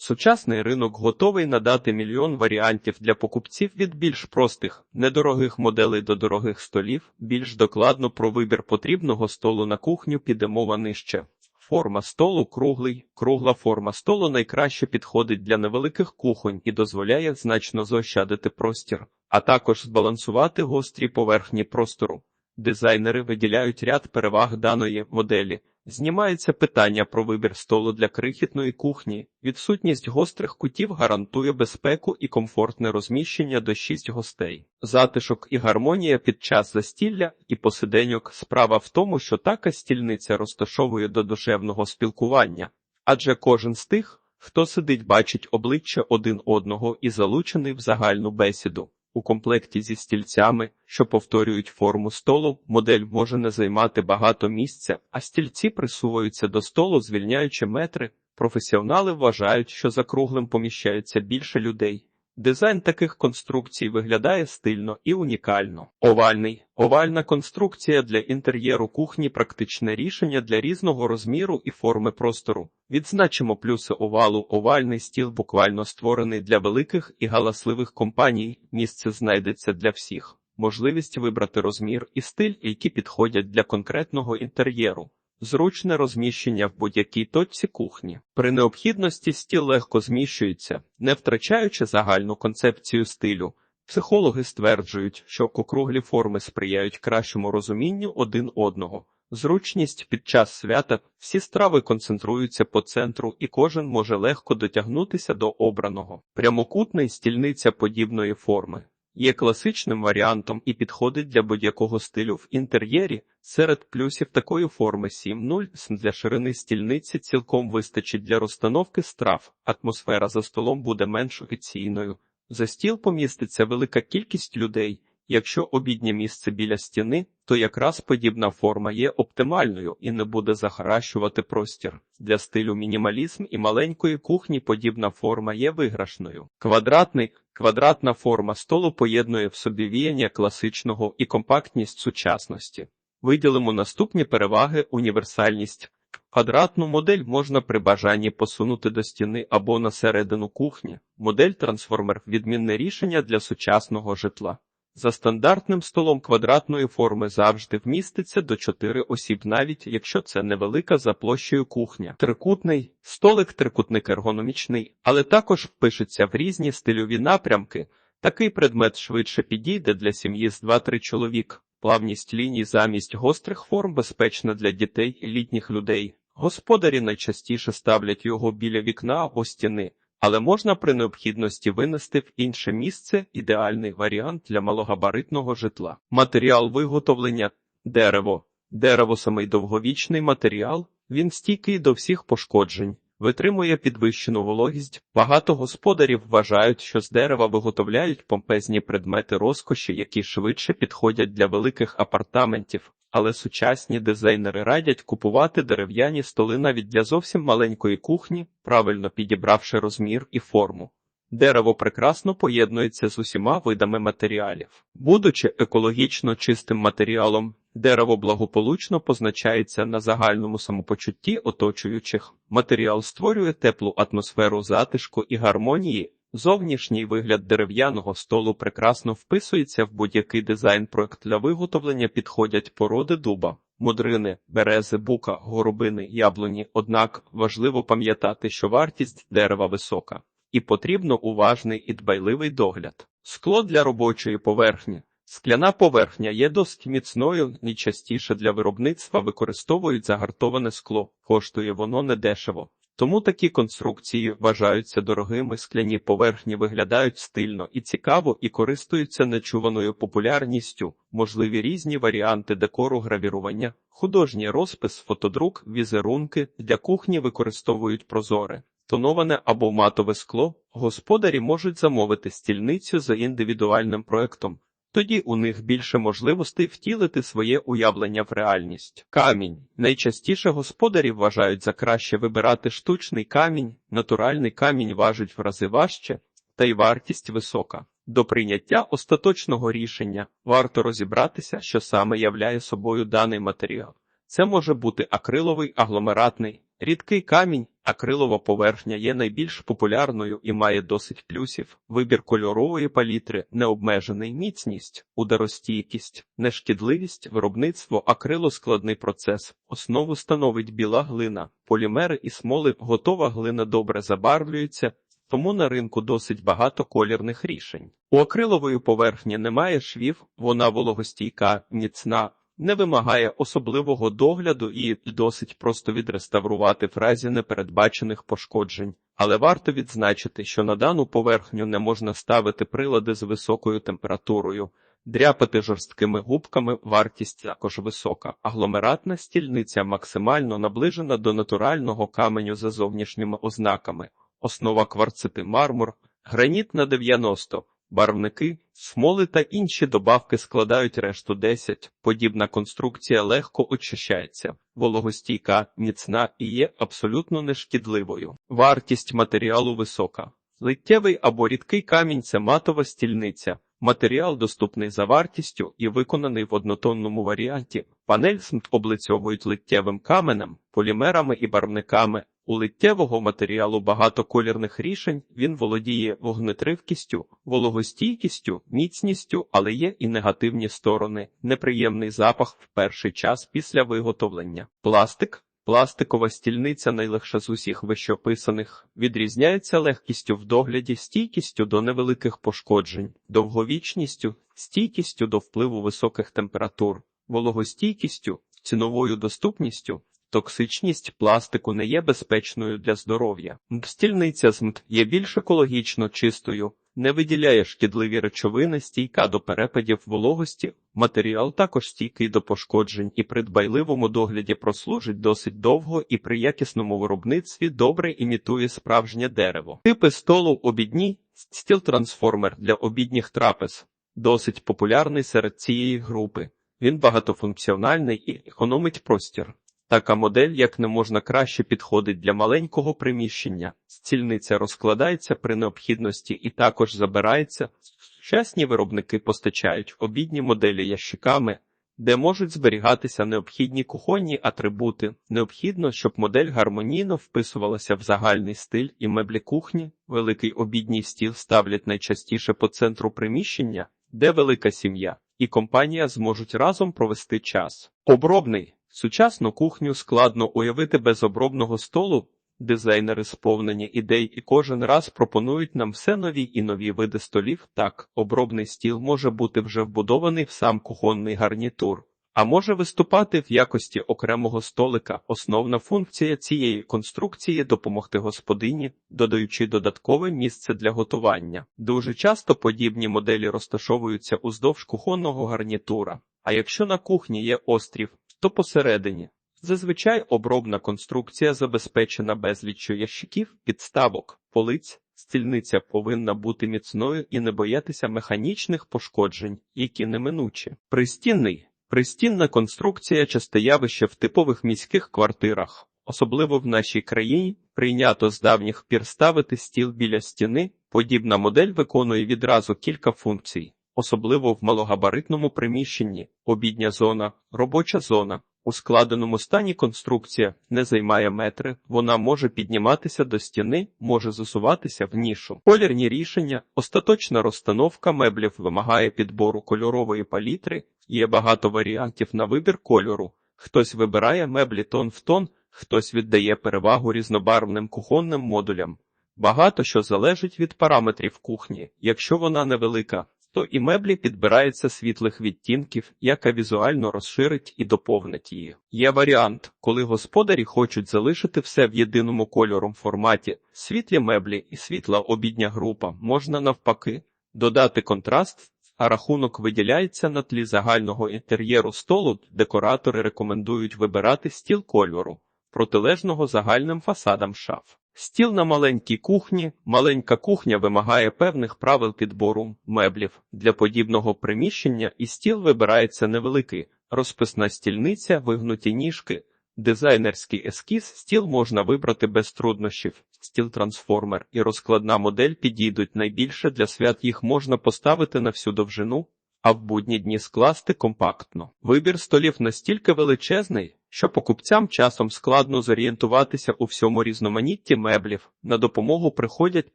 Сучасний ринок готовий надати мільйон варіантів для покупців від більш простих, недорогих моделей до дорогих столів. Більш докладно про вибір потрібного столу на кухню піде мова нижче. Форма столу круглий. Кругла форма столу найкраще підходить для невеликих кухонь і дозволяє значно заощадити простір, а також збалансувати гострі поверхні простору. Дизайнери виділяють ряд переваг даної моделі. Знімається питання про вибір столу для крихітної кухні. Відсутність гострих кутів гарантує безпеку і комфортне розміщення до 6 гостей. Затишок і гармонія під час застілля і посиденьок. Справа в тому, що така стільниця розташовує до душевного спілкування, адже кожен з тих, хто сидить, бачить обличчя один одного і залучений в загальну бесіду. У комплекті зі стільцями, що повторюють форму столу, модель може не займати багато місця, а стільці присуваються до столу, звільняючи метри. Професіонали вважають, що за круглим поміщається більше людей. Дизайн таких конструкцій виглядає стильно і унікально. Овальний овальна конструкція для інтер'єру кухні практичне рішення для різного розміру і форми простору. Відзначимо плюси овалу. Овальний стіл буквально створений для великих і галасливих компаній. Місце знайдеться для всіх. Можливість вибрати розмір і стиль, які підходять для конкретного інтер'єру. Зручне розміщення в будь-якій точці кухні. При необхідності стіл легко зміщується, не втрачаючи загальну концепцію стилю. Психологи стверджують, що округлі форми сприяють кращому розумінню один одного. Зручність під час свята всі страви концентруються по центру, і кожен може легко дотягнутися до обраного. Прямокутний стільниця подібної форми є класичним варіантом і підходить для будь-якого стилю в інтер'єрі. Серед плюсів такої форми 7.0 для ширини стільниці цілком вистачить для розстановки страв. Атмосфера за столом буде менш офіційною. За стіл поміститься велика кількість людей. Якщо обіднє місце біля стіни, то якраз подібна форма є оптимальною і не буде захаращувати простір. Для стилю мінімалізм і маленької кухні подібна форма є виграшною. Квадратний квадратна форма столу поєднує в собі віяння класичного і компактність сучасності. Виділимо наступні переваги: універсальність. Квадратну модель можна при бажанні посунути до стіни або на середину кухні. Модель трансформер відмінне рішення для сучасного житла. За стандартним столом квадратної форми завжди вміститься до 4 осіб, навіть якщо це невелика за площею кухня. Трикутний столик трикутник ергономічний, але також пишеться в різні стильові напрямки. Такий предмет швидше підійде для сім'ї з 2-3 чоловік. Плавність ліній замість гострих форм безпечна для дітей і літніх людей. Господарі найчастіше ставлять його біля вікна або стіни але можна при необхідності винести в інше місце ідеальний варіант для малогабаритного житла. Матеріал виготовлення дерево. Дерево самий довговічний матеріал, він стійкий до всіх пошкоджень. Витримує підвищену вологість. Багато господарів вважають, що з дерева виготовляють помпезні предмети розкоші, які швидше підходять для великих апартаментів, але сучасні дизайнери радять купувати дерев'яні столи навіть для зовсім маленької кухні, правильно підібравши розмір і форму. Дерево прекрасно поєднується з усіма видами матеріалів. Будучи екологічно чистим матеріалом, дерево благополучно позначається на загальному самопочутті оточуючих. Матеріал створює теплу атмосферу затишку і гармонії, Зовнішній вигляд дерев'яного столу прекрасно вписується в будь-який дизайн-проект для виготовлення підходять породи дуба, мудрини, берези, бука, горобини, яблуні. Однак важливо пам'ятати, що вартість дерева висока, і потрібно уважний і дбайливий догляд. Скло для робочої поверхні. Скляна поверхня є досить міцною, і частіше для виробництва використовують загартоване скло, коштує воно недешево. Тому такі конструкції вважаються дорогими, скляні поверхні виглядають стильно і цікаво і користуються нечуваною популярністю, можливі різні варіанти декору гравірування, художній розпис, фотодрук, візерунки для кухні використовують прозоре, тоноване або матове скло. Господарі можуть замовити стільницю за індивідуальним проектом. Тоді у них більше можливостей втілити своє уявлення в реальність. Камінь найчастіше господарі вважають за краще вибирати штучний камінь, натуральний камінь важить в рази важче, та й вартість висока. До прийняття остаточного рішення варто розібратися, що саме являє собою даний матеріал. Це може бути акриловий, агломератний, Рідкий камінь, акрилова поверхня є найбільш популярною і має досить плюсів. Вибір кольорової палітри, необмежений міцність, ударостійкість, нешкідливість, виробництво акрилу складний процес. Основу становить біла глина, полімери і смоли. Готова глина добре забарвлюється, тому на ринку досить багато колірних рішень. У акрилової поверхні немає швів, вона вологостійка, міцна, не вимагає особливого догляду і досить просто відреставрувати в разі непередбачених пошкоджень. Але варто відзначити, що на дану поверхню не можна ставити прилади з високою температурою. Дряпати жорсткими губками вартість також висока. Агломератна стільниця максимально наближена до натурального каменю за зовнішніми ознаками. Основа кварцити мармур, граніт на 90, барвники, смоли та інші добавки складають решту 10. Подібна конструкція легко очищається, вологостійка, міцна і є абсолютно нешкідливою. Вартість матеріалу висока. Литтєвий або рідкий камінь це матова стільниця. Матеріал доступний за вартістю і виконаний в однотонному варіанті. Панель СМТ облицьовують литтєвим каменем, полімерами і барвниками. У литтєвого матеріалу багато колірних рішень, він володіє вогнетривкістю, вологостійкістю, міцністю, але є і негативні сторони, неприємний запах в перший час після виготовлення. Пластик Пластикова стільниця найлегша з усіх вищописаних, відрізняється легкістю в догляді, стійкістю до невеликих пошкоджень, довговічністю, стійкістю до впливу високих температур, вологостійкістю, ціновою доступністю. Токсичність пластику не є безпечною для здоров'я. Стільниця з МТ є більш екологічно чистою, не виділяє шкідливі речовини, стійка до перепадів вологості. Матеріал також стійкий до пошкоджень і при дбайливому догляді прослужить досить довго і при якісному виробництві добре імітує справжнє дерево. Типи столу обідні стіл-трансформер для обідніх трапез досить популярний серед цієї групи. Він багатофункціональний і економить простір. Така модель як не можна краще підходить для маленького приміщення. Стільниця розкладається при необхідності і також забирається. Сучасні виробники постачають обідні моделі ящиками, де можуть зберігатися необхідні кухонні атрибути. Необхідно, щоб модель гармонійно вписувалася в загальний стиль і меблі кухні. Великий обідній стіл ставлять найчастіше по центру приміщення, де велика сім'я, і компанія зможуть разом провести час. Обробний Сучасну кухню складно уявити без обробного столу. Дизайнери сповнені ідей і кожен раз пропонують нам все нові і нові види столів. Так, обробний стіл може бути вже вбудований в сам кухонний гарнітур, а може виступати в якості окремого столика. Основна функція цієї конструкції допомогти господині, додаючи додаткове місце для готування. Дуже часто подібні моделі розташовуються уздовж кухонного гарнітура. А якщо на кухні є острів, то посередині. Зазвичай обробна конструкція забезпечена безліччю ящиків, підставок, полиць. Стільниця повинна бути міцною і не боятися механічних пошкоджень, які неминучі. Пристінний пристінна конструкція часте явище в типових міських квартирах, особливо в нашій країні, прийнято з давніх пір ставити стіл біля стіни. Подібна модель виконує відразу кілька функцій особливо в малогабаритному приміщенні, обідня зона, робоча зона. У складеному стані конструкція не займає метри, вона може підніматися до стіни, може засуватися в нішу. Колірні рішення, остаточна розстановка меблів вимагає підбору кольорової палітри, є багато варіантів на вибір кольору. Хтось вибирає меблі тон в тон, хтось віддає перевагу різнобарвним кухонним модулям. Багато що залежить від параметрів кухні, якщо вона невелика то і меблі підбираються світлих відтінків, яка візуально розширить і доповнить її. Є варіант, коли господарі хочуть залишити все в єдиному кольором форматі, світлі меблі і світла обідня група можна навпаки додати контраст. А рахунок виділяється на тлі загального інтер'єру столу. Декоратори рекомендують вибирати стіл кольору, протилежного загальним фасадам шаф. Стіл на маленькій кухні. Маленька кухня вимагає певних правил підбору меблів. Для подібного приміщення і стіл вибирається невеликий, розписна стільниця, вигнуті ніжки, дизайнерський ескіз, стіл можна вибрати без труднощів, стіл трансформер і розкладна модель підійдуть найбільше для свят їх можна поставити на всю довжину, а в будні дні скласти компактно. Вибір столів настільки величезний що покупцям часом складно зорієнтуватися у всьому різноманітті меблів. На допомогу приходять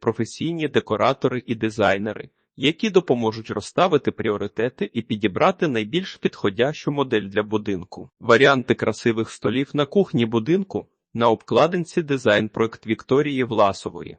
професійні декоратори і дизайнери, які допоможуть розставити пріоритети і підібрати найбільш підходящу модель для будинку. Варіанти красивих столів на кухні будинку на обкладинці дизайн проект Вікторії Власової.